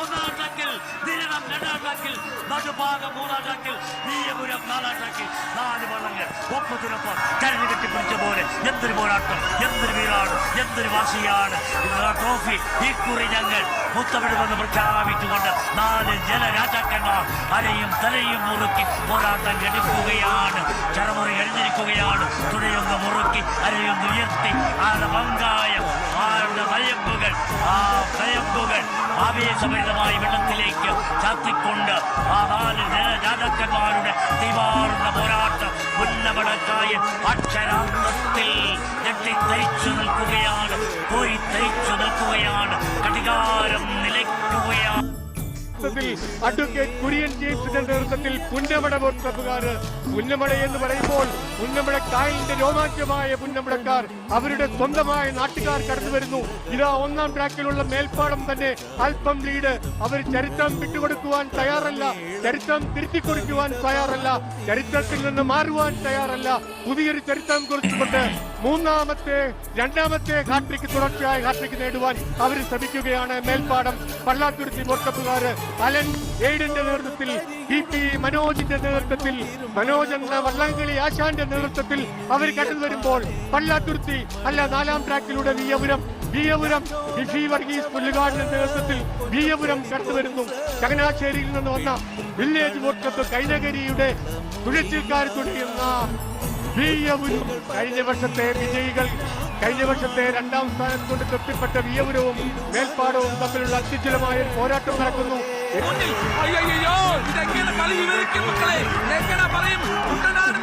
ഒന്നാം ട്രാക്കിൽ ദിനം രണ്ടാം ട്രാക്കിൽ നടുഭാഗം മൂന്നാം ട്രാക്കിൽ നീയപുരം നാലാം ട്രാക്കിൽ നാല് വള്ളങ്ങൾ ഒപ്പത്തിനൊപ്പം കരഞ്ഞു കെട്ടിപ്പിടിച്ച പോലെ എന്തൊരു പോരാട്ടം എന്തൊരു വീരാണ് എന്തൊരു വാശിയാണ്. ട്രോഫി ഈ കുറി ഞങ്ങൾ മുത്തമിടുമെന്ന് പ്രഖ്യാപിച്ചുകൊണ്ട് നാല് ജലരാജാക്കന്മാർ അരയും തലയും മുറുക്കി പോരാട്ടം കെടുക്കുകയാണ് ചരമുറി കഴിഞ്ഞിരിക്കുകയാണ് തുണയൊന്ന് മുറുക്കി അരയൊന്ന് ഉയർത്തി ആരുടെ ആവേശഭരിതമായി വെള്ളത്തിലേക്ക് ചാത്തിക്കൊണ്ട് ആ നാല് രാജാക്കന്മാരുടെ തീവാറുന്ന പോരാട്ടം ഉന്നമടക്കായ അക്ഷരാന്തത്തിൽ ഞെട്ടിത്തരിച്ചു നിൽക്കുകയാണ് പോയി തരിച്ചു നിൽക്കുകയാണ് കടികാരം നിലയ്ക്കുകയാണ്. നേതൃത്വത്തിൽ അഡ്വക്കേറ്റ് കുര്യൻ ജെയിംസിന്റെ നേതൃത്വത്തിൽ പുന്നമട ബോട്ട് ക്ലബ്ബുകാര് പുന്നമട എന്ന് പറയുമ്പോൾ പുന്നമട കായലിന്റെ രോമാഞ്ചമായ പുന്നമടക്കാർ അവരുടെ സ്വന്തമായ നാട്ടുകാർ കടന്നു വരുന്നു. ഇതാ ഒന്നാം ട്രാക്കിലുള്ള മേൽപ്പാടം തന്നെ അല്പം ലീഡ്. അവർ ചരിത്രം വിട്ടുകൊടുക്കുവാൻ തയ്യാറല്ല. ചരിത്രം തിരുത്തി കൊടുക്കുവാൻ തയ്യാറല്ല. ചരിത്രത്തിൽ നിന്ന് മാറുവാൻ തയ്യാറല്ല. പുതിയൊരു ചരിത്രം കുറിച്ചുകൊണ്ട് മൂന്നാമത്തെ രണ്ടാമത്തെ ഹാട്രിക്ക് തുടർച്ചയായ ഹാട്രിക്ക് നേടുവാൻ അവർ ശ്രമിക്കുകയാണ് മേൽപ്പാടം. പള്ളാത്തുരുത്തി വോട്ടപ്പുകാർ അലൻ എയ്ഡിന്റെ നേതൃത്വത്തിൽ ടി പി മനോജിന്റെ നേതൃത്വത്തിൽ മനോജ് എന്ന വള്ളംകളി ആശാന്റെ നേതൃത്വത്തിൽ അവർ കടന്നു വരുമ്പോൾ പള്ളാത്തുരുത്തി അല്ല നാലാം ട്രാക്കിലൂടെ വിയപുരം വിയപുരം ഋഷി വർഗീസ് പുല്ലുകാടിന്റെ നേതൃത്വത്തിൽ വിയപുരം കടന്നു വരുന്നു. ചങ്ങനാശ്ശേരിയിൽ നിന്ന് വന്ന വില്ലേജ് വോട്ടത്ത് കൈനകരിയുടെ തുഴച്ചിൽക്കാർ തുടങ്ങുന്ന വിയപുരം. കഴിഞ്ഞ വർഷത്തെ വിജയികൾ കഴിഞ്ഞ വർഷത്തെ രണ്ടാം സ്ഥാനം കൊണ്ട് തൃപ്തിപ്പെട്ട വിയപുരവും മേൽപ്പാടവും തമ്മിലുള്ള അത്യുജ്വലമായ പോരാട്ടം നടക്കുന്നു. ஐயோ இதை கீழே கழுவி வெறுக்கி மக்களே எங்கடா பழையும் உண்டனாடு